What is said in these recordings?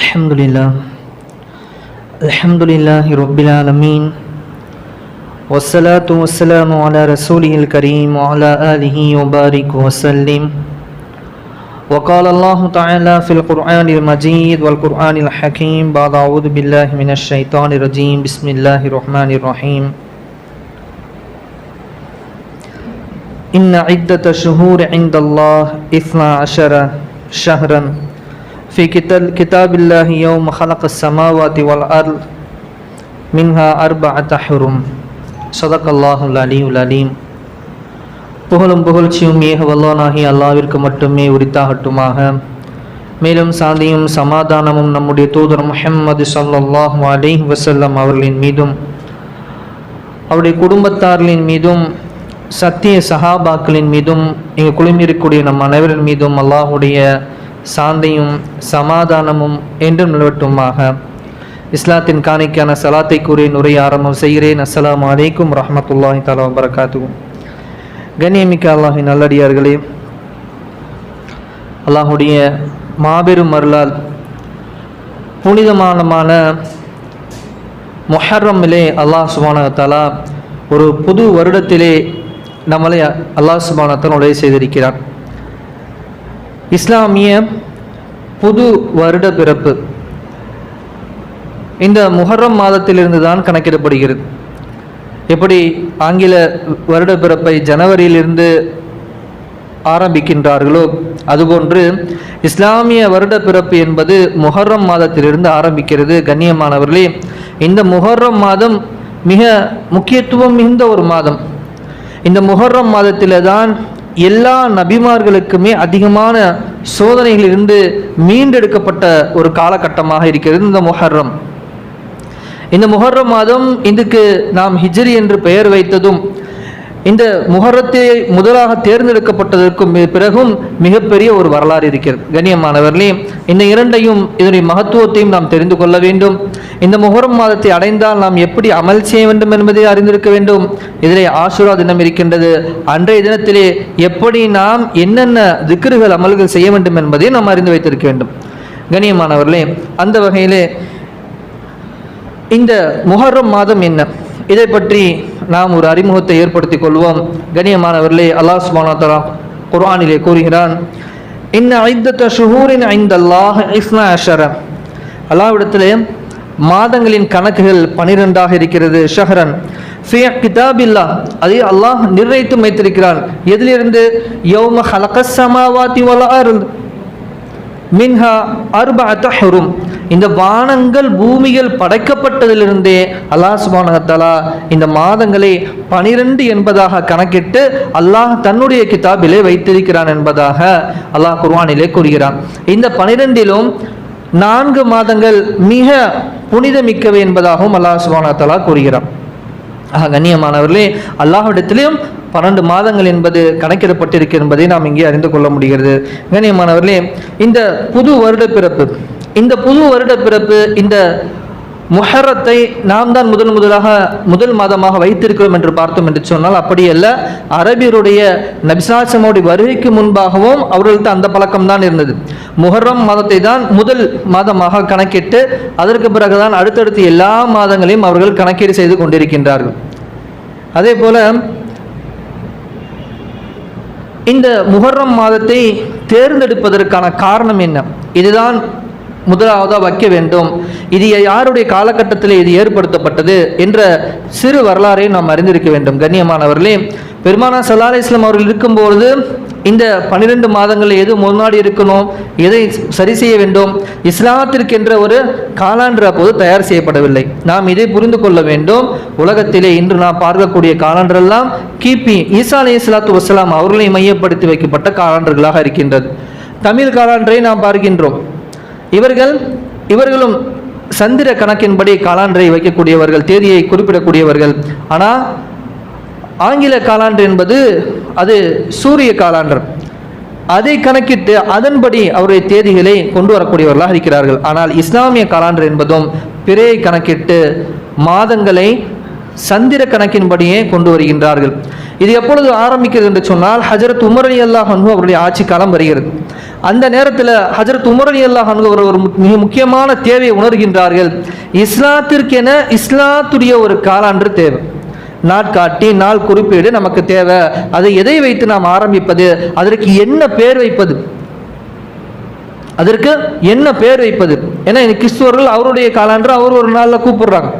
الحمد لله الحمد لله رب العالمين. والصلاة والسلام على رسوله الكريم وعلى آله وبارك وسلم. وقال الله تعالى في القرآن المجيد والقرآن الحكيم بعد أعوذ بالله من الشيطان الرجيم. بسم الله الرحمن الرحيم. إن عدة شهور عند الله إثنا عشر شهرا. في كتاب كتاب الله يوم خلق السماوات والأرض منها أربعة حرم صدق الله العلي العليم புகழும் புகழ்ச்சியும் ஏக வல்லோனாகி அல்லாவிற்கு மட்டுமே உரித்தாகட்டுமாக மேலும் சாந்தியும் சமாதானமும் நம்முடைய தூதர் முஹம்மது ஸல்லல்லாஹு அலைஹி வஸல்லம் அவர்களின் மீதும் அவருடைய குடும்பத்தார்களின் மீதும் சத்திய சஹாபாக்களின் மீதும் இங்கு குழுமியிருக்கக்கூடிய நம் அனைவரின் மீதும் அல்லாஹுடைய சாந்தியும் சமாதானமும் என்றும் நிலவட்டுமாக. இஸ்லாத்தின் காணிக்கான சலாத்தை கூறி நுரை ஆரம்பம் செய்கிறேன். அஸ்லாம் அலைக்கும் ரஹமத்துல்லாஹி தலா வரகாத்து கண்ணியமிக்க அல்லாஹின் நல்லடியார்களே அல்லாஹுடைய மாபெரும் அருளால் புனிதமானமான முஹர்ரமிலே அல்லாஹ் சுபானத்தாலா ஒரு புது வருடத்திலே நம்மளை அல்லாஹ் சுபானத்தன் உடைய செய்திருக்கிறான் இஸ்லாமிய புது வருட பிறப்பு. இந்த முஹர்ரம் மாதத்திலிருந்து தான் கணக்கிடப்படுகிறது. எப்படி ஆங்கில வருட பிறப்பை ஜனவரியிலிருந்து ஆரம்பிக்கின்றார்களோ அதுபோன்று இஸ்லாமிய வருட பிறப்பு என்பது முஹர்ரம் மாதத்திலிருந்து ஆரம்பிக்கிறது. கண்ணியமானவர்களே இந்த முஹர்ரம் மாதம் மிக முக்கியத்துவம் மிகுந்த ஒரு மாதம். இந்த முஹர்ரம் மாதத்தில் தான் எல்லா நபிமார்களுக்குமே அதிகமான சோதனைகளிலிருந்து மீண்டெடுக்கப்பட்ட ஒரு காலகட்டமாக இருக்கிறது இந்த முஹர்ரம். இந்த முஹர்ரம் மாதம் இதுக்கு நாம் ஹிஜ்ரி என்று பெயர் வைத்ததும் இந்த முகரத்தை முதலாக தேர்ந்தெடுக்கப்பட்டதற்கும் பிறகும் மிகப்பெரிய ஒரு வரலாறு இருக்கிறது. கண்ணியமானவர்களே இந்த இரண்டையும் இதனுடைய மகத்துவத்தையும் நாம் தெரிந்து கொள்ள வேண்டும். இந்த முகரம் மாதத்தை அடைந்தால் நாம் எப்படி அமல் செய்ய வேண்டும் என்பதை அறிந்திருக்க வேண்டும். இதிலே ஆசுரா தினம் இருக்கின்றது. அன்றைய தினத்திலே எப்படி நாம் என்னென்ன திக்ருகள் அமல்கள் செய்ய வேண்டும் என்பதை நாம் அறிந்து வைத்திருக்க வேண்டும். கண்ணியமானவர்களே அந்த வகையிலே இந்த முகரம் மாதம் என்ன? இதை பற்றி நாம் ஒரு அறிமுகத்தை ஏற்படுத்திக் கொள்வோம். கண்ணியமானவர்களே அல்லாஹ் சுபானா குர்ஆனிலே கூறுகிறான் இன்ன ஐந்தத்த ஷுஹூரின் ஐந்தல்லாஹ் இஸ்னா அஷர. அல்லாவிடத்திலே மாதங்களின் கணக்குகள் பனிரெண்டாக இருக்கிறது ஷஹரன். ஃபி கிதாபில்லா அதை அல்லாஹ் நிர்ணயித்து வைத்திருக்கிறான். எதிலிருந்து? யௌம ஹலகஸ் சமாவாத்தி வலா இருந்து மின்ஹா அர்பஅத்த ஹுரும். இந்த வானங்கள் பூமிகள் படைக்கப்பட்டதிலிருந்தே அல்லாஹ் சுபானகத்தாலா இந்த மாதங்களை பனிரெண்டு என்பதாக கணக்கிட்டு அல்லாஹ் தன்னுடைய கிதாபிலே வைத்திருக்கிறான் என்பதாக அல்லாஹ் குர்வானிலே கூறுகிறான். இந்த பனிரெண்டிலும் நான்கு மாதங்கள் மிக புனிதமிக்கவை என்பதாகவும் அல்லாஹ் சுபானகத்தாலா கூறுகிறான். ஆக கண்ணியமானவர்களே அல்லாஹ்விடத்திலையும் பன்னெண்டு மாதங்கள் என்பது கணக்கிடப்பட்டிருக்கு என்பதை நாம் இங்கே அறிந்து கொள்ள முடிகிறது. கண்ணியமானவர்களே இந்த புது வருட பிறப்பு இந்த புது வருட பிறப்பு இந்த முஹரத்தை நாம் தான் முதல் முதலாக முதல் மாதமாக வைத்திருக்கிறோம் என்று பார்த்தோம் என்று சொன்னால் அப்படியல்ல. அரபியருடைய நபிசாசமோடைய வருகைக்கு முன்பாகவும் அவர்களுக்கு அந்த பழக்கம் தான் இருந்தது. முஹர்ரம் மாதத்தை தான் முதல் மாதமாக கணக்கிட்டு அதற்கு பிறகுதான் அடுத்தடுத்து எல்லா மாதங்களையும் அவர்கள் கணக்கீடு செய்து கொண்டிருக்கின்றார்கள். அதே போல இந்த முஹர்ரம் மாதத்தை தேர்ந்தெடுப்பதற்கான காரணம் என்ன? இதுதான் முதலாவதாக வைக்க வேண்டும். இது யாருடைய காலகட்டத்தில் இது ஏற்படுத்தப்பட்டது என்ற சிறு வரலாறை நாம் அறிந்திருக்க வேண்டும். கண்ணியமானவர்களே பெருமானா சல்லா இஸ்லாம் அவர்கள் இருக்கும்பொழுது இந்த பன்னிரெண்டு மாதங்கள் எது முன்னாடி இருக்கணும் எதை சரி செய்ய வேண்டும் இஸ்லாத்திற்கென்ற ஒரு காலாண்டு அப்போது தயார் செய்யப்படவில்லை. நாம் இதை புரிந்து கொள்ள வேண்டும். உலகத்திலே இன்று நாம் பார்க்கக்கூடிய காலாண்டரெல்லாம் கிபி ஈசா அலி இஸ்லாத்து வசலாம் அவர்களை மையப்படுத்தி வைக்கப்பட்ட காலாண்டர்களாக இருக்கின்றது. தமிழ் காலாண்டரை நாம் பார்க்கின்றோம். இவர்கள் இவர்களும் சந்திர கணக்கின்படி காலாண்டரை வைக்கக்கூடியவர்கள் தேதியை குறிப்பிடக்கூடியவர்கள். ஆனால் ஆங்கில காலாண்டு என்பது அது சூரிய காலாண்டர் அதை கணக்கிட்டு அதன்படி அவருடைய தேதிகளை கொண்டு வரக்கூடியவர்களாக இருக்கிறார்கள். ஆனால் இஸ்லாமிய காலாண்டர் என்பதும் பிறையை கணக்கிட்டு மாதங்களை சந்திர கணக்கின்படியே கொண்டு வருகின்றார்கள். இது எப்பொழுது ஆரம்பிக்கிறது என்று சொன்னால் ஹஜரத் உமர் அலி அல்லாஹ் அவருடைய ஆட்சி காலம் வருகிறது. அந்த நேரத்தில் ஹஜரத் உமர் அலி அல்லாஹ் ஒரு மிக முக்கியமான தேவையை உணர்கின்றார்கள். இஸ்லாத்திற்கென இஸ்லாத்துடைய ஒரு காலாண்டு தேவை. நாட்காட்டி நாள் குறிப்பீடு நமக்கு தேவை. அதை எதை வைத்து நாம் ஆரம்பிப்பது? அதற்கு என்ன பேர் வைப்பது? அதற்கு என்ன பேர் வைப்பது? ஏன்னா இந்த கிறிஸ்துவர்கள் அவருடைய காலாண்டு அவர் ஒரு நாளில் கூப்பிடுறாங்க.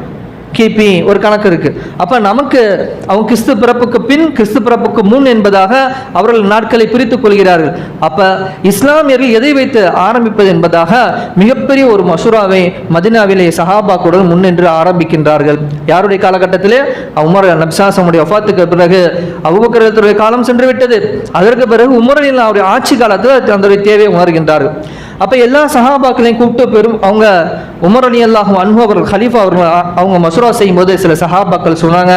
கிபி ஒரு கணக்கு இருக்கு. அப்ப நமக்கு அவங்க கிறிஸ்து பிறப்புக்கு பின் கிறிஸ்து பிறப்புக்கு முன் என்பதாக அவர்கள் நாட்களை பிரித்துக் கொள்கிறார்கள். அப்ப இஸ்லாமியர்கள் எதை வைத்து ஆரம்பிப்பது என்பதாக மிகப்பெரிய ஒரு மசூராவை மதினாவிலே சஹாபாக்குடன் முன்னின்று ஆரம்பிக்கின்றார்கள். யாருடைய காலகட்டத்திலே? உமர் நப்சாசமுடைய ஒஃபாத்துக்கு பிறகு அபுபக்கரத்துடைய காலம் சென்று விட்டது அதற்கு பிறகு உமரில் அவருடைய ஆட்சி காலத்தில் அந்த தேவையை உணர்கின்றார்கள். அப்போ எல்லா சஹாபாக்களையும் கூப்பிட்டு பெரும் அவங்க உமர் அலி அல்லாஹும் அன்பு அவர்கள் ஹலீஃபா அவர்கள் அவங்க மசூரா செய்யும் போது சில சஹாபாக்கள் சொன்னாங்க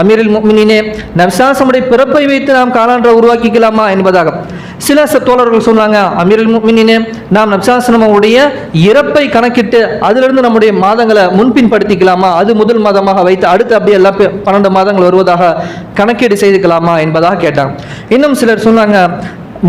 அமீரில் முக்மினினே நப்சாசமுடைய பிறப்பை வைத்து நாம் காலாண்டரை உருவாக்கிக்கலாமா? என்பதாக. சில தோழர்கள் சொன்னாங்க அமீரில் முக்மினினே நாம் நப்சாசனமுடைய இறப்பை கணக்கிட்டு அதிலிருந்து நம்முடைய மாதங்களை முன்பின் படுத்திக்கலாமா அது முதல் மாதமாக வைத்து அடுத்து அப்படியே எல்லா பன்னெண்டு மாதங்கள் வருவதாக கணக்கீடு செய்துக்கலாமா? என்பதாக கேட்டாங்க. இன்னும் சிலர் சொன்னாங்க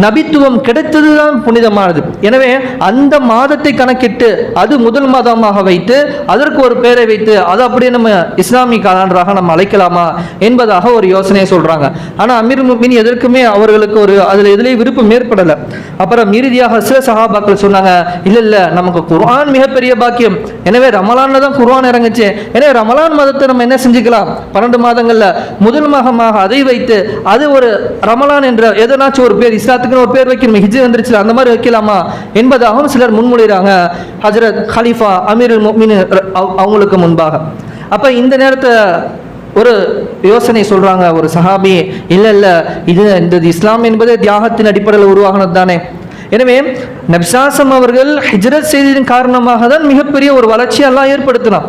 நபித்துவம் கிடைத்ததுதான் புனிதமானது. எனவே அந்த மாதத்தை கணக்கிட்டு அது முதல் மாதமாக வைத்து அதற்கு ஒரு பெயரை வைத்து அதை அப்படியே நம்ம இஸ்லாமிய காலாண்டராக நம்ம அழைக்கலாமா என்பதாக ஒரு யோசனையை சொல்றாங்க. ஆனா அமீர் முஃமின் எதற்குமே அவர்களுக்கு ஒரு அதுல எதுலேயும் விருப்பம் ஏற்படலை. அப்புறம் இறுதியாக சில சகாபாக்கள் சொன்னாங்க இல்ல இல்ல நமக்கு குர்ஆன் மிகப்பெரிய பாக்கியம். எனவே ரமலான்ல தான் குர்ஆன் இறங்குச்சு. எனவே ரமலான் மாதத்தை நம்ம என்ன செஞ்சுக்கலாம்? பன்னெண்டு மாதங்கள்ல முதல் மாதமாக அதை வைத்து அது ஒரு ரமலான் என்ற எதனாச்சும் ஒரு பேர் இஸ்லாத்துக்குன்னு ஒரு பேர் வைக்கணும். ஹிஜ்ரி வந்துருச்சு அந்த மாதிரி வைக்கலாமா? என்பதாகவும் சிலர் முன்மொழிகிறாங்க ஹஜரத் ஹலீஃபா அமீர் அவங்களுக்கு முன்பாக. அப்ப இந்த நேரத்தை ஒரு யோசனை சொல்றாங்க ஒரு சஹாபி இல்ல இல்ல இது இந்த இஸ்லாம் என்பது தியாகத்தின் அடிப்படையில் உருவாகினது தானே? எனவே நப்சாசம் அவர்கள் ஹிஜ்ரத் செய்ததின் காரணமாக தான் மிகப்பெரிய ஒரு வளர்ச்சி எல்லாம் ஏற்படுத்தினான்.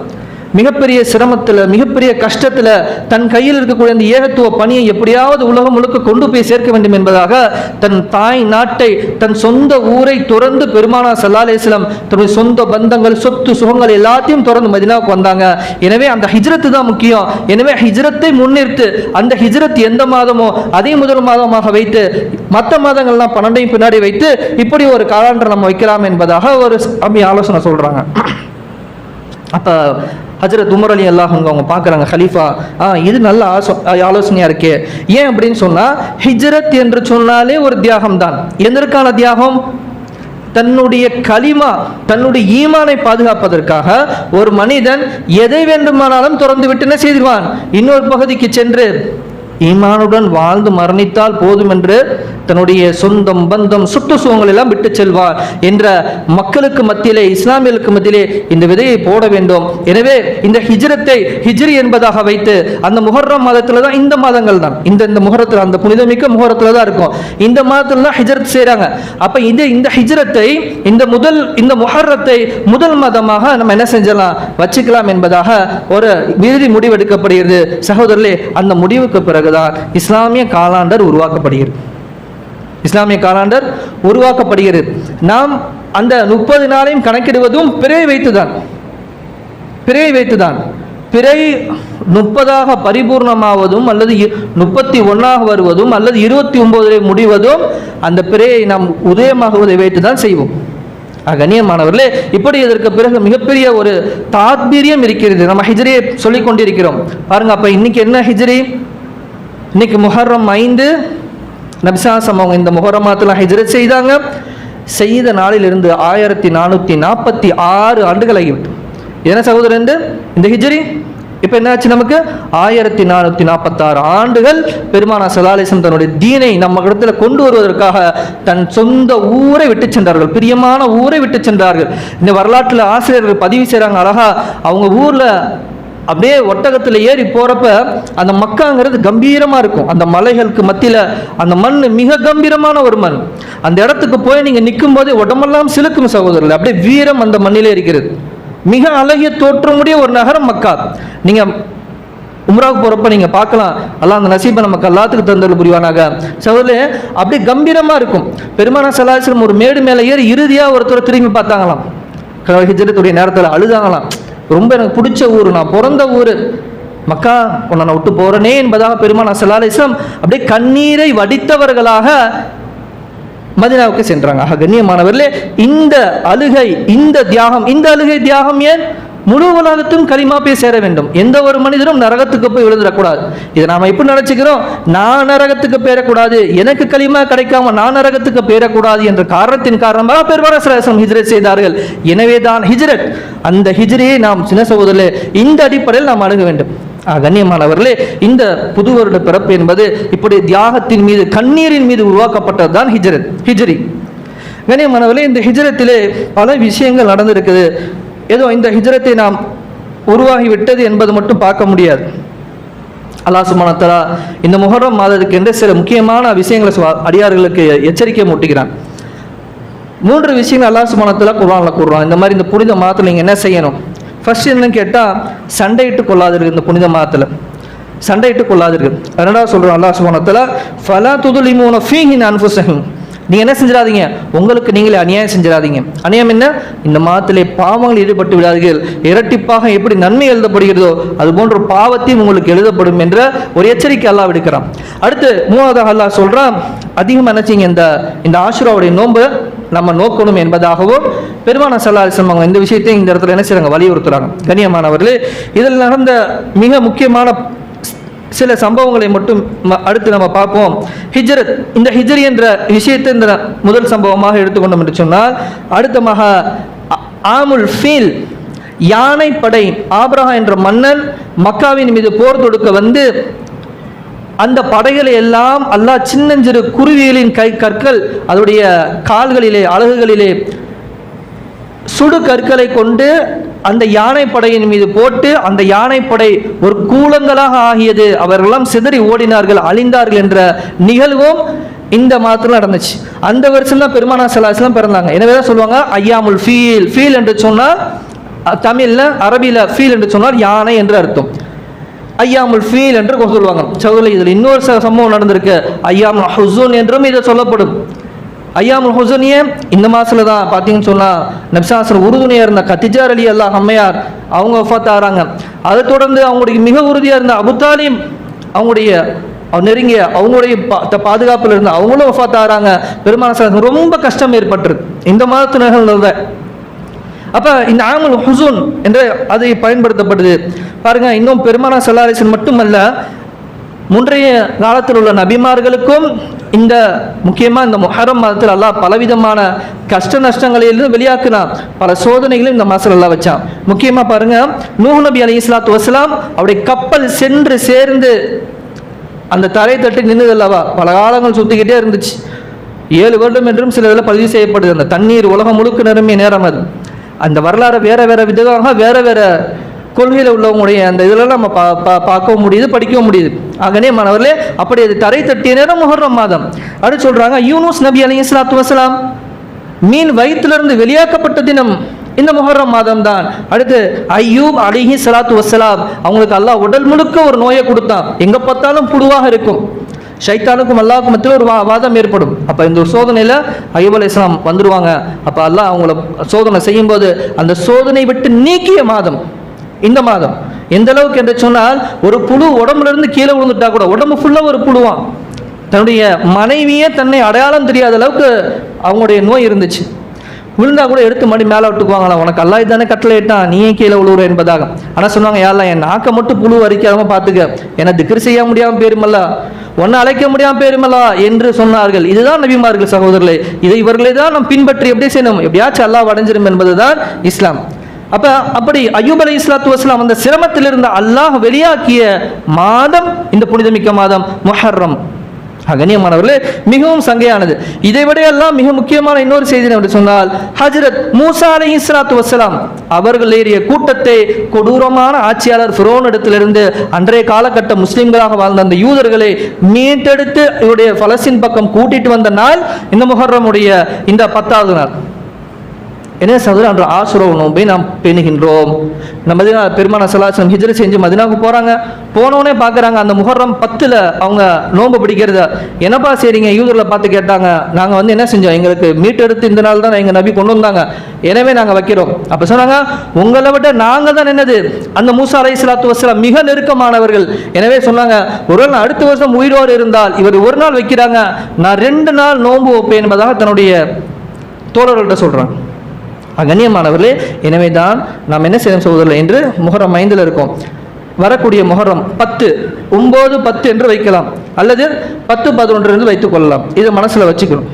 மிகப்பெரிய சிரமத்தில் மிகப்பெரிய கஷ்டத்தில் தன் கையில் இருக்கக்கூடிய அந்த ஏகத்துவ பணியை எப்படியாவது உலகம் முழுக்க கொண்டு போய் சேர்க்க வேண்டும் என்பதாக தன் தாய் நாட்டை தன் சொந்த ஊரை துறந்து பெருமானா சல்லா அலிஸ்லாம் தன்னுடைய சொந்த பந்தங்கள் சொத்து சுகங்கள் எல்லாத்தையும் திறந்து மதினாவுக்கு வந்தாங்க. எனவே அந்த ஹிஜ்ரத்து தான் முக்கியம். எனவே ஹிஜ்ரத்தை முன்னிறுத்து அந்த ஹிஜ்ரத் எந்த மாதமோ அதே முதல் மாதமாக வைத்து மற்ற மாதங்கள்லாம் பன்னெண்டையும் பின்னாடி வைத்து இப்படி ஒரு காலாண்டர் நம்ம வைக்கலாம் என்பதாக ஒரு அம்மி ஆலோசனை சொல்றாங்க. அப்போ ஹஜரத் உமர் அலி அல்லாஹ் அவங்க பார்க்குறாங்க ஹலீஃபா. ஆ இது நல்ல ஆசோ ஆலோசனையாக இருக்கே. ஏன் அப்படின்னு சொன்னால் ஹிஜ்ரத் என்று சொன்னாலே ஒரு தியாகம் தான் எதற்கான தியாகம்? தன்னுடைய களிமா தன்னுடைய ஈமானை பாதுகாப்பதற்காக ஒரு மனிதன் எதை வேண்டுமானாலும் திறந்து விட்டு என்ன செய்திருவான் இன்னொரு பகுதிக்கு சென்று ஈமானுடன் வாழ்ந்து மரணித்தால் போதும் என்று தன்னுடைய சொந்தம் பந்தம் சுற்றுச்சூழங்கள் எல்லாம் விட்டு செல்வார் என்ற மக்களுக்கு மத்தியிலே இஸ்லாமியர்களுக்கு மத்தியிலே இந்த விதையை போட வேண்டும். எனவே இந்த ஹிஜ்ரத்தை ஹிஜ்ரி என்பதாக வைத்து அந்த முஹர்ரம் மாதத்தில் தான் இந்த மாதங்கள் தான். இந்த இந்த முகரத்தில் அந்த புனிதமிக்க முகரத்தில் தான் இருக்கும். இந்த மாதத்தில் தான் ஹிஜ்ரத் செய்கிறாங்க அப்போ இது இந்த ஹிஜ்ரத்தை இந்த முதல் இந்த முஹர்ரத்தை முதல் மாதமாக நம்ம என்ன செஞ்சிடலாம் வச்சுக்கலாம் என்பதாக ஒரு இறுதி முடிவெடுக்கப்படுகிறது. சகோதரர்களே அந்த முடிவுக்கு பிறகுதான் இஸ்லாமிய காலாண்டர் உருவாக்கப்படுகிறது. இஸ்லாமிய காலாண்டர் உருவாக்கப்படுகிறது. நாம் அந்த முப்பது நாளையும் கணக்கிடுவதும் பிறை வைத்துதான். பிறை வைத்துதான். பிறை முப்பதாக பரிபூர்ணமாவதும் அல்லது முப்பத்தி ஒன்றாக வருவதும் அல்லது இருபத்தி ஒன்பதிலே முடிவதும் அந்த பிறையை நாம் உதயமாகுவதை வைத்து தான் செய்வோம். ஆக, கண்ணியமானவர்களே இப்படி இதற்கு பிறகு மிகப்பெரிய ஒரு தாத்பீரியம் இருக்கிறது. நம்ம ஹிஜ்ரியை சொல்லிக் கொண்டிருக்கிறோம் பாருங்க அப்ப இன்னைக்கு என்ன ஹிஜ்ரி? இன்னைக்கு முஹர்ரம் ஐந்து நபிசாசம் அவங்க இந்த முகரமாத்தில் மாதத்தில் செய்தாங்க. செய்த நாளிலிருந்து ஆயிரத்தி நானூற்றி நாற்பத்தி ஆறு ஆண்டுகள் ஆகிவிட்டு என்ன சகோதரன் இந்த ஹிஜரி? இப்போ என்னாச்சு நமக்கு? ஆயிரத்தி நானூற்றி நாற்பத்தாறு ஆண்டுகள் பெருமானா சலாலிசம் தன்னுடைய தீனை நம்ம இடத்துல கொண்டு வருவதற்காக தன் சொந்த ஊரை விட்டு சென்றார்கள். பிரியமான ஊரை விட்டு சென்றார்கள். இந்த வரலாற்றில் ஆசிரியர்கள் பதிவு செய்கிறாங்க அழகா. அவங்க ஊரில் அப்படியே ஒட்டகத்தில் ஏறி போகிறப்ப அந்த மக்காங்கிறது கம்பீரமாக இருக்கும். அந்த மலைகளுக்கு மத்தியில் அந்த மண் மிக கம்பீரமான ஒரு மண். அந்த இடத்துக்கு போய் நீங்கள் நிற்கும் போதே உடம்பெல்லாம் சிலுக்கும் சகோதரர்கள் அப்படியே வீரம் அந்த மண்ணிலே இருக்கிறது. மிக அழகிய தோற்றமுடைய ஒரு நகரம் மக்கா. நீங்கள் உம்ராவுக்கு போகிறப்ப நீங்கள் பார்க்கலாம். எல்லாம் அந்த நசீபை நமக்கு எல்லாத்துக்கும் தந்தல் புரிவானாக. சகோதரே அப்படியே கம்பீரமாக இருக்கும். பெருமானா சலாசிரம் ஒரு மேடு மேலே ஏறி இறுதியாக ஒருத்தர் திரும்பி பார்த்தாங்களாம். ஹிஜரத்துடைய நேரத்தில் அழுதாங்களாம். ரொம்ப எனக்கு பிடிச்ச ஊர் நான் பிறந்த ஊர். மக்கா உன்னை நான் விட்டு போறேனே என்பதாக பெருமான் அசலால் இஸ்லாம் அப்படியே கண்ணீரை வடித்தவர்களாக மதினாவுக்கு சென்றாங்க. ஆக கண்ணியமானவர்களே இந்த அழுகை இந்த தியாகம் இந்த அழுகை தியாகம் ஏன்? முழு உலகத்தும் கலிமா போய் சேர வேண்டும். எந்த ஒரு மனிதனும் நரகத்துக்கு போய் விழுந்துடக்கூடாது. இதை நாம் எப்படி நினைச்சுக்கிறோம்? நான் நரகத்துக்கு பேரக்கூடாது எனக்கு களிமா கிடைக்காம நான் நரகத்துக்கு பேரக்கூடாது என்ற காரணத்தின் காரணமாக பெருமாசம் ஹிஜ்ரத் செய்தார்கள். எனவே தான் ஹிஜ்ரத். அந்த ஹிஜ்ரியை நாம் சின்ன சகோதரில் இந்த அடிப்படையில் நாம் அணுக வேண்டும். கண்ணியமானவர்களே இந்த புது வருட பிறப்பு என்பது இப்படி தியாகத்தின் மீது கண்ணீரின் மீது உருவாக்கப்பட்டது தான் ஹிஜ்ரத். ஹிஜ்ரி. கண்ணியமானவர்களே இந்த ஹிஜ்ரத்திலே பல விஷயங்கள் நடந்திருக்குது. ஏதோ இந்த ஹிஜ்ரத்தை நாம் உருவாகி விட்டது என்பது மட்டும் பார்க்க முடியாது. அல்லா சுமானத்தலா இந்த முகரம் மாதத்துக்கு என்று சில முக்கியமான விஷயங்களை சுவா- அடியார்களுக்கு எச்சரிக்கை மூட்டுகிறான். மூன்று விஷயங்கள் அல்லா சுமானத்தலா குரானில் கூறுறான். இந்த மாதிரி இந்த புனித மாதத்தில் நீங்கள் என்ன செய்யணும்? ஃபர்ஸ்ட் என்னன்னு கேட்டால் சண்டையிட்டு கொள்ளாதீர்கள் இந்த புனித மாதத்தில். சண்டையிட்டு கொள்ளாதீர்கள் ரெண்டாவது சொல்கிறோம் அல்லா சுமானத்தில் ஃபலா துதுலிமூன ஃபீஹின் அன்ஃபுஸஹும். நீங்கள் என்ன செஞ்சிடாதீங்க? உங்களுக்கு நீங்களே அநியாயம் செஞ்சிடாதீங்க. அநியாயம் என்ன? இந்த மாதத்திலே பாவங்கள் ஈடுபட்டு விடாதீர்கள். இரட்டிப்பாக எப்படி நன்மை எழுதப்படுகிறதோ அது போன்ற பாவத்தையும் உங்களுக்கு எழுதப்படும் என்ற ஒரு எச்சரிக்கை அல்லாஹ் விடுக்கிறான். அடுத்து மூணாவதாக அல்லாஹ் சொல்றான் அதிகமாக நினைச்சிங்க இந்த இந்த ஆசுராவுடைய நோன்பு நம்ம நோக்கணும் என்பதாகவும் பெருமான சல்லாசம் அவங்க இந்த விஷயத்தையும் இந்த இடத்துல என்ன செய்கிறாங்க வலியுறுத்துறாங்க. கண்ணியமானவர்களே இதில் நடந்த மிக முக்கியமான சில சம்பவங்களை மட்டும் ம- அடுத்து நம்ம பார்ப்போம். ஹிஜ்ரத் இந்த ஹிஜ்ரி என்ற விஷயத்தை இந்த முதல் சம்பவமாக எடுத்துக்கொண்டோம் என்று சொன்னால் அடுத்தமாக ஆமுல் ஃபீல் யானை படை ஆப்ரஹா என்ற மன்னன் மக்காவின் மீது போர் தொடுக்க வந்து அந்த படைகளை எல்லாம் அல்லாஹ் சின்னஞ்சிறு குருவிகளின் கை கற்கள் அதனுடைய கால்களிலே அழகுகளிலே சுடு கற்களை கொண்டு அந்த யானைப்படையின் மீது போட்டு அந்த யானைப்படை ஒரு கூலங்களாக ஆகியது அவர்களெல்லாம் சிதறி ஓடினார்கள் அழிந்தார்கள் என்ற நிகழ்வும் இந்த மாதத்தில் நடந்துச்சு. அந்த வருஷம் தான் பெருமானா சலாஸ்லாம் பிறந்தாங்க. எனவே தான் சொல்லுவாங்க? ஐயாமுல் ஃபீல். ஃபீல் என்று சொன்னால் தமிழில் அரபியில் ஃபீல் என்று சொன்னால் யானை என்று அர்த்தம். ஐயாமுல் ஃபீல் என்று சொல்லுவாங்க. சகோதரி இதில் இன்னொரு சம்பவம் நடந்திருக்கு. ஐயாமுல் ஹுசூன் என்றும் இதை சொல்லப்படும். ஐயாமுல் ஹுசூனியே இந்த மாதத்தில் தான் பார்த்தீங்கன்னு சொன்னால் நப்சாசர் உறுதுணையாக இருந்த கத்திஜார் அலி அல்லாஹ் அம்மையார் அவங்க ஒஃபாத் ஆகிறாங்க அதை தொடர்ந்து அவங்களுடைய மிக உறுதியாக இருந்த அபுத்தாலிம் அவங்களுடைய நெருங்கிய அவங்களுடைய பா- த- இருந்த அவங்களும் ஒஃபாத் ஆகிறாங்க பெருமான ரொம்ப கஷ்டம் ஏற்பட்டிருக்கு. இந்த மாதத்து நிகழ்ந்தது அப்போ இந்த ஆமுல் ஹுசூன் என்று அதை பயன்படுத்தப்படுது. பாருங்க இன்னும் பெருமானா சல்லாரிசன் மட்டுமல்ல முன்றைய காலத்தில் உள்ள நபிமார்களுக்கும் இந்த முக்கியமாக இந்த முஹரம் மாதத்தில் அல்லாஹ் பலவிதமான கஷ்ட நஷ்டங்களிலிருந்து வெளியாக்குனான். பல சோதனைகளையும் இந்த மாதத்தில் எல்லாம் வச்சான். முக்கியமாக பாருங்க நூஹ் நபி அலி இஸ்லாத்து வசலாம் அவருடைய கப்பல் சென்று சேர்ந்து அந்த தரை தட்டி நின்றுது அல்லவா? பல காலங்கள் சுற்றிக்கிட்டே இருந்துச்சு. ஏழு வருடம் என்றும் சில இதில் பதிவு செய்யப்படுது. அந்த தண்ணீர் உலகம் முழுக்க நிரம்பிய நேரம் அது. அந்த வரலாறு வேற வேற விதமாக வேற வேற கொள்கையில் உள்ளவங்களுடைய அந்த இதெல்லாம் நம்ம பா பா- பார்க்கவும் முடியுது படிக்கவும் முடியுது. ஆகவே மாணவர்களே அப்படி அது தரை தட்டிய நேரம் முஹர்ரம் மாதம். அடுத்து சொல்கிறாங்க யூனுஸ் நபி அலி இஸ்லாத்து வசலாம் மீன் வயிற்றிலிருந்து வெளியாக்கப்பட்ட தினம் இந்த முஹர்ரம் மாதம் தான் அடுத்து ஐயூப் அலிஹி சலாத்து வசலாம் அவங்களுக்கு அல்லாஹ் உடல் முழுக்க ஒரு நோயை கொடுத்தான். எங்கே பார்த்தாலும் புழுவாக இருக்கும். ஷைத்தானுக்கும் அல்லாவுக்கும் மத்தியில் ஒரு வா- வாதம் ஏற்படும். அப்போ இந்த ஒரு சோதனையில் ஐயூப் அலி இஸ்லாம் வந்துடுவாங்க அப்போ அல்லாஹ் அவங்கள சோதனை செய்யும்போது அந்த சோதனை விட்டு நீக்கிய மாதம். இந்த மாதம். எந்த அளவுக்கு என்று சொன்னால் ஒரு புழு உடம்புல இருந்து கீழே விழுந்துட்டா கூட உடம்பு ஃபுல்லாக ஒரு புழுவான் தன்னுடைய மனைவியே தன்னை அடையாளம் தெரியாத அளவுக்கு அவங்களுடைய நோய் இருந்துச்சு. விழுந்தா கூட எடுத்து மடி மேலே விட்டுக்குவாங்களாம் உனக்கு அல்லா இதானே கட்டளை இட்டான் நீயே கீழே விழுவுற என்பதாக. ஆனால் சொன்னாங்க யாரெல்லாம் என் நாக்கை மட்டும் புழு அரிக்காம பார்த்துக்க என்னை திக்ரு செய்ய முடியாமல் பேருமல்ல ஒன்றை அழைக்க முடியாமல் பேருமல்லா என்று சொன்னார்கள். இதுதான் நபிமார்கள் சகோதரர்களே. இதை இவர்களை தான் நாம் பின்பற்றி எப்படி செய்யணும்? எப்படியாச்சும் அல்லாஹ் அடைஞ்சிரும் என்பதுதான் இஸ்லாம். அப்போ அப்படி அய்யூப் அலி இஸ்லாத்து வஸ்லாம் அந்த சிரமத்திலிருந்து அல்லாஹ் வெளியாக்கிய மாதம் இந்த புனிதமிக்க மாதம் முஹர்ரம். கண்ணியமானவர்களே மிகவும் சங்கையானது. இதை விட எல்லாம் மிக முக்கியமான இன்னொரு செய்தி என்று சொன்னால் ஹஜ்ரத் மூசா அலி இஸ்லாத்து வசலாம் அவர்கள் ஏறிய கூட்டத்தை கொடூரமான ஆட்சியாளர் ஃபிரோன் இடத்திலிருந்து அன்றைய காலகட்ட முஸ்லிம்களாக வாழ்ந்த அந்த யூதர்களை மீட்டெடுத்து இவருடைய பலஸ்தீன் பக்கம் கூட்டிட்டு வந்த நாள் இந்த முஹர்ரமுடைய இந்த பத்தாவது நாள். என்ன சகோதரர் அன்று ஆசுரோ நோன்பை நாம் பேணுகின்றோம். இந்த மதினா பெருமான சலாசனம் ஹிஜ்ர செஞ்சு மதினாவுக்கு போகிறாங்க போனோடனே பார்க்குறாங்க அந்த முகர்றம் பத்தில் அவங்க நோன்பு பிடிக்கிறத. என்னப்பா சரிங்க யூதரில் பார்த்து கேட்டாங்க நாங்கள் வந்து என்ன செஞ்சோம்? எங்களுக்கு மீட்டெடுத்து இந்த நாள் தான் எங்கள் நபி கொண்டு வந்தாங்க. எனவே நாங்கள் வைக்கிறோம். அப்போ சொன்னாங்க உங்களை விட நாங்கள் தான் என்னது? அந்த மூசா அலை சலாத்து வசலாம் மிக நெருக்கமானவர்கள். எனவே சொன்னாங்க ஒரு நாள் அடுத்த வருஷம் உயிரோடு இருந்தால் இவர் ஒரு நாள் வைக்கிறாங்க. நான் ரெண்டு நாள் நோன்பு வைப்பேன் என்பதாக தன்னுடைய தோழர்கள்ட்ட சொல்கிறாங்க அகண்ணியமானவர்களே எனவே தான் நாம் என்ன செய்யணும் சகோதரர்கள் என்று முகரம் ஐந்தில் இருக்கும். வரக்கூடிய முகரம் பத்து ஒம்பது பத்து என்று வைக்கலாம். அல்லது பத்து பதினொன்று என்று வைத்துக் கொள்ளலாம். இதை மனசில் வச்சுக்கணும்.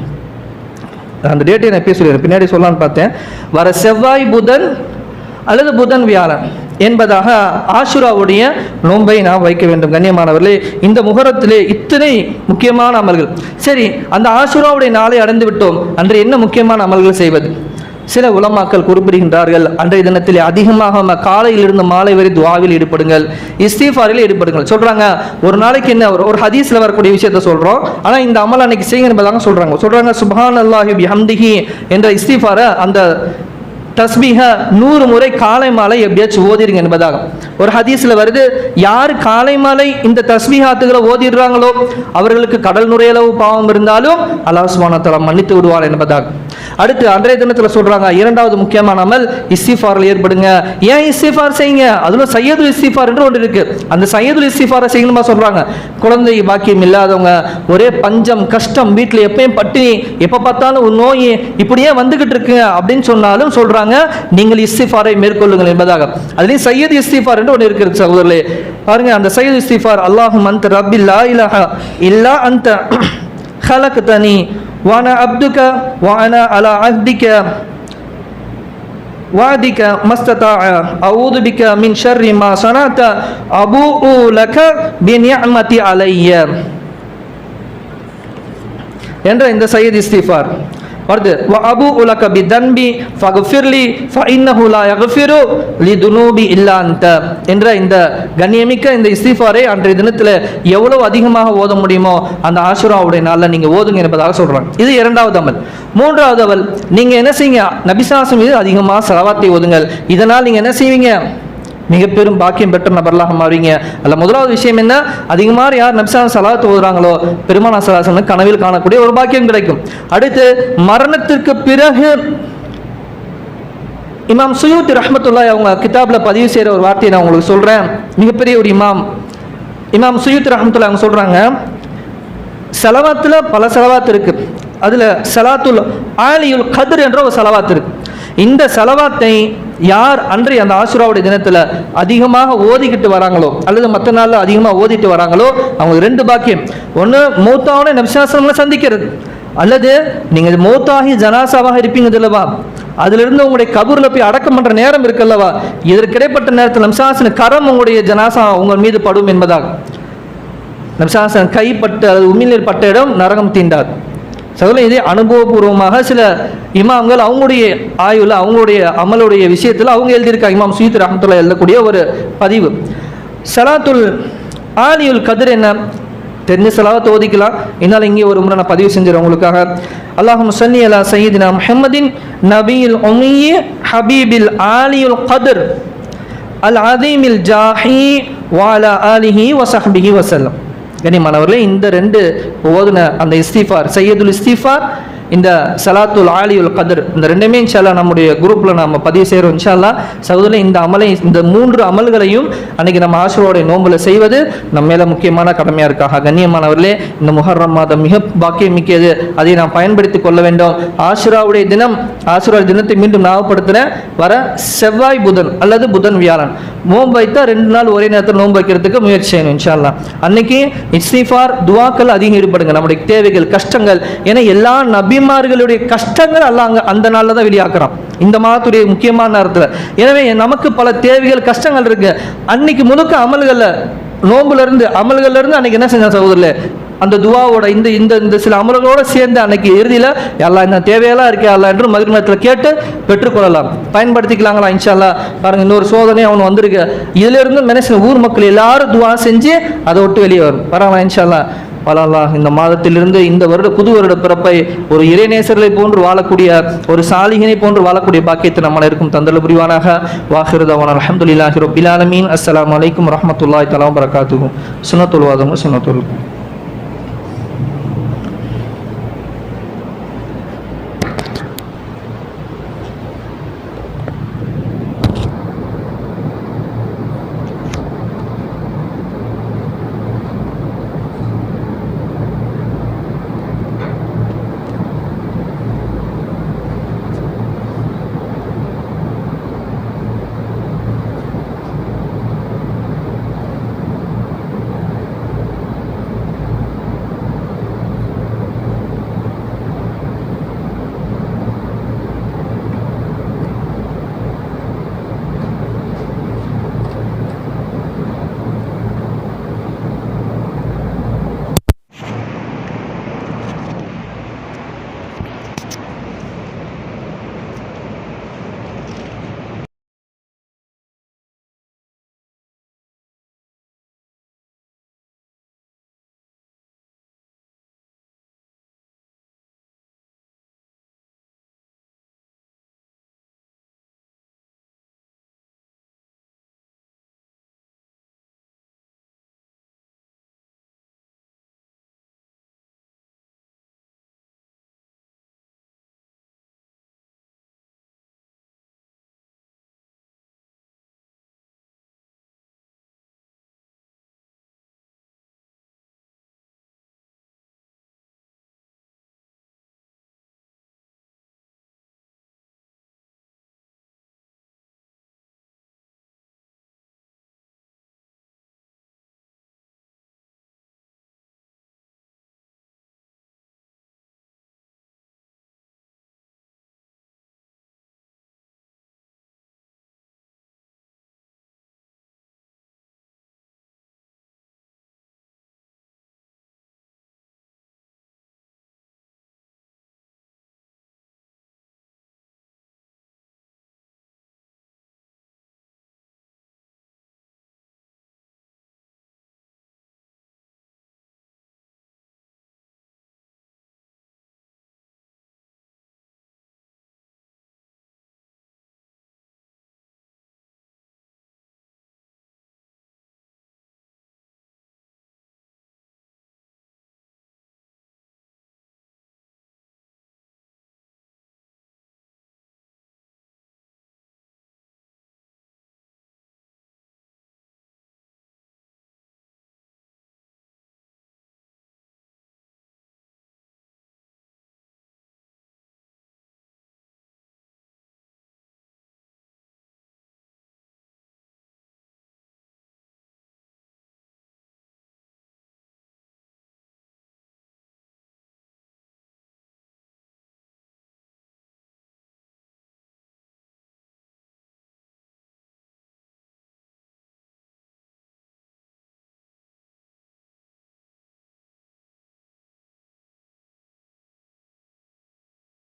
அந்த டேட்டை நான் பேசுகிறேன் பின்னாடி சொல்லலான்னு பார்த்தேன். வர செவ்வாய் புதன் அல்லது புதன் வியாழன் என்பதாக ஆசுராவுடைய நோன்பை நாம் வைக்க வேண்டும். கண்ணியமானவர்களே இந்த முகரத்திலே இத்தனை முக்கியமான அமல்கள். சரி அந்த ஆசுராவுடைய நாளை அடைந்து விட்டோம் அன்று என்ன முக்கியமான அமல்கள் செய்வது? சில உலமாக்கள் குறிப்பிடுகின்றார்கள் அன்றைய தினத்தில் அதிகமாக நம்ம காலையிலிருந்து மாலை வரை துவாவில் ஈடுபடுங்கள் இஸ்தீஃபாரில் ஈடுபடுங்கள். சொல்றாங்க ஒரு நாளைக்கு என்ன ஒரு ஒரு ஹதீஸ்ல வரக்கூடிய விஷயத்த சொல்றோம் ஆனா இந்த அமல் அன்னைக்கு செய்யுங்க என்பதாக சொல்றாங்க. சொல்றாங்க சுபான் அல்லாஹி பிஹம்திஹி என்ற இஸ்தீஃபாரை அந்த தஸ்பீக நூறு முறை காலை மாலை எப்படியாச்சும் ஓதிருங்க என்பதாக. ஒரு ஹதீஸில் வருது யார் காலை மாலை இந்த தஸ்பீஹாத்துகளை ஓதிடுறாங்களோ அவர்களுக்கு கடல் நுரையளவு பாவம் இருந்தாலும் அல்லாஹ் சுபானத்தலா மன்னித்து விடுவார் என்பதாக. அடுத்து அன்றைய தினத்தில் சொல்கிறாங்க இரண்டாவது முக்கியமான அமல் இஸ்திஃபாரில் ஏற்படுங்க. ஏன் இஸ்திஃபார் செய்யுங்க? அதில் சையதுல் இஸ்திஃபார் என்று ஒன்று இருக்குது அந்த சையதுல் இஸ்திஃபாரை செய்யணுமா சொல்கிறாங்க குழந்தை பாக்கியம் இல்லாதவங்க ஒரே பஞ்சம் கஷ்டம் வீட்டில் எப்பயும் பட்டினி எப்போ பார்த்தாலும் ஒரு நோய் இப்படியே வந்துக்கிட்டு இருக்குங்க அப்படின்னு சொன்னாலும் சொல்கிறாங்க சொல்றாங்க நீங்கள் இஸ்திஃபாரை மேற்கொள்ளுங்கள் என்பதாக. அதுலேயும் சையத் இஸ்திஃபார் என்று ஒன்று இருக்கிறது சகோதரர்களே. பாருங்க அந்த சையத் இஸ்திஃபார் அல்லாஹும் அந்த ரப்பி லா இலஹா இல்லா அந்த ஹலக் தனி வான அப்துக வான அலா அஹ்திக்க வாதிக்க மஸ்ததா அவுது பிக்க மின் ஷர்ரி மா சனாத்த அபூ லக பின்யமதி அலைய. என்ற இந்த சையத் இஸ்திஃபார். வருது. வ அபு உலக பி தன்பி ஃபகுஃபிர்லி ஃப இன்னஹு லா லி துனூபி இல்லா என்ற இந்த கண்ணியமிக்க இந்த இஸ்திஃபாரை அன்றைய தினத்தில் எவ்வளவு அதிகமாக ஓத முடியுமோ அந்த ஆசுராவுடைய நாளில் நீங்கள் ஓதுங்க என்பதாக சொல்கிறாங்க இது இரண்டாவது அமல். மூன்றாவது அமல் நீங்கள் என்ன செய்யுங்க? நபிசாசம் மீது அதிகமாக செலவாத்தை ஓதுங்கள். இதனால் நீங்கள் என்ன செய்வீங்க? மிக பெரும் பாக்கியம் பெற்ற நபர்களாக மாறுவீங்க. அதில் முதலாவது விஷயம் என்ன? அதிகமாக யார் நபிசான சலாத்து ஓதுறாங்களோ பெருமானா சலாசன் கனவில் காணக்கூடிய ஒரு பாக்கியம் கிடைக்கும். அடுத்து மரணத்திற்கு பிறகு இமாம் சுயூத் ரஹமத்துல்லாய் அவங்க கிதாபில் பதிவு செய்கிற ஒரு வார்த்தையை நான் உங்களுக்கு சொல்கிறேன் மிகப்பெரிய ஒரு இமாம். இமாம் சுயூத் ரஹமத்துல்லா அவங்க சொல்கிறாங்க செலவாத்தில் பல செலவாத்து இருக்குது அதில் சலாத்துல் ஆலியுல் கதிர் என்ற ஒரு செலவாத்து இருக்குது இந்த செலவாத்தை யார் அன்றைய அந்த ஆசுராவுடைய தினத்தில் அதிகமாக ஓதிக்கிட்டு வராங்களோ அல்லது மற்ற நாளில் அதிகமாக ஓதிட்டு வராங்களோ அவங்க ரெண்டு பாக்கியம். ஒன்று மூத்தாவனை நபிசாசனங்களை சந்திக்கிறது. அல்லது நீங்கள் மூத்தாகி ஜனாசாவாக இருப்பீங்க இல்லவா அதிலிருந்து உங்களுடைய கபூரில் போய் அடக்கம் பண்ணுற நேரம் இருக்குல்லவா இதற்கு இடைப்பட்ட நேரத்தில் நம்சாசன கரம் உங்களுடைய ஜனாசா உங்கள் மீது படும் என்பதாக நம்சாசன் கைப்பட்ட அல்லது உமிழ்நீர் பட்ட இடம் நரகம் தீண்டாது. சகோதரன் இதே அனுபவபூர்வமாக சில இமாம்கள் அவங்களுடைய ஆய்வில் அவங்களுடைய அமலுடைய விஷயத்தில் அவங்க எழுதியிருக்காங்க இமாம் சுயத் ரஹமத்துல்லா எழுதக்கூடிய ஒரு பதிவு. சலாத்துல் ஆலியுல் கதிர் என்ன? தெரிஞ்ச செலவாக ஓதிக்கலாம். என்னால் இங்கே ஒரு முறை நான் பதிவு செஞ்சிடும் உங்களுக்காக. அல்லாஹும் சன்னி அலா சையீதினா முஹம்மதின் நபியில் உமிய ஹபீபில் ஆலியுல் கதிர் அல் அதீமில் ஜாஹி வாலா ஆலிஹி வசஹபிஹி வசல்லம் கனிமானவர்களே இந்த ரெண்டு ஓதுன அந்த இஸ்திஃபார் சையதுல் இஸ்திஃபார் இந்த சலாத்துல் ஆலியுல் கதர் இந்த ரெண்டுமே இன்ஷால்லா நம்முடைய குரூப்பில் நம்ம பதிவு செய்கிறோம் இன்ஷால்லா சகோதரி இந்த அமலை இந்த மூன்று அமல்களையும் அன்னைக்கு நம்ம ஆசிரோடைய நோம்பில் செய்வது நம்ம மேலே முக்கியமான கடமையாக இருக்காக கண்ணியமானவர்களே இந்த முஹர்ரம் மாதம் மிக பாக்கியம் மிக்கது அதை நாம் பயன்படுத்தி கொள்ள வேண்டும். ஆசுராவுடைய தினம் ஆசுரா தினத்தை மீண்டும் ஞாபகப்படுத்துகிறேன் வர செவ்வாய் புதன் அல்லது புதன் வியாழன். நோன்பு வைத்தா ரெண்டு நாள் ஒரே நேரத்தில் நோன்பு வைக்கிறதுக்கு முயற்சி செய்யணும் இன்ஷால்லா அன்னைக்கு இஸ்திஃபார் துவாக்கள் அதிகம் ஈடுபடுங்க. நம்முடைய தேவைகள் கஷ்டங்கள் ஏன்னா எல்லா நபிமார்களுடைய கஷ்டங்கள் அல்ல அங்கே அந்த நாளில் தான் வெளியாக்குறான். இந்த மாதத்துடைய முக்கியமான நேரத்தில். எனவே நமக்கு பல தேவைகள் கஷ்டங்கள் இருக்கு. அன்னைக்கு முழுக்க அமல்களில் நோம்புலேருந்து அமல்கள்லேருந்து அன்னைக்கு என்ன செஞ்சான் சகோதரில் அந்த துவாவோட இந்த இந்த இந்த சில அமல்களோட சேர்ந்து அன்னைக்கு இறுதியில் எல்லாம் இந்த தேவையெல்லாம் இருக்கே அல்ல என்று மதுரமத்தில் கேட்டு பெற்றுக்கொள்ளலாம். பயன்படுத்திக்கலாங்களா இன்ஷால்லா பாருங்க இன்னொரு சோதனை அவன் வந்திருக்கு. இதுல இருந்து மனசு ஊர் மக்கள் எல்லாரும் துவா செஞ்சு அதை விட்டு வெளியே வரும். பரவாயில்ல இன்ஷால்லா வலல்லா இந்த மாதத்திலிருந்து இந்த வருட புது வருட பிறப்பை ஒரு இறைநேசர்களை போன்று வாழக்கூடிய ஒரு சாலிகினை போன்று வாழக்கூடிய பாக்கியத்தை நம்மளை இருக்கும் தந்தல புரிவானாக. வாஹிருதவன் அலமதுல்லாஹி ரொபிலாலமீன் அஸ்லாம் அஸ்ஸலாமு அலைக்கும் வரஹ்மத்துல்லாஹி தஆலா வபரகாத்துஹு. சுன்னத்துல் வாதம்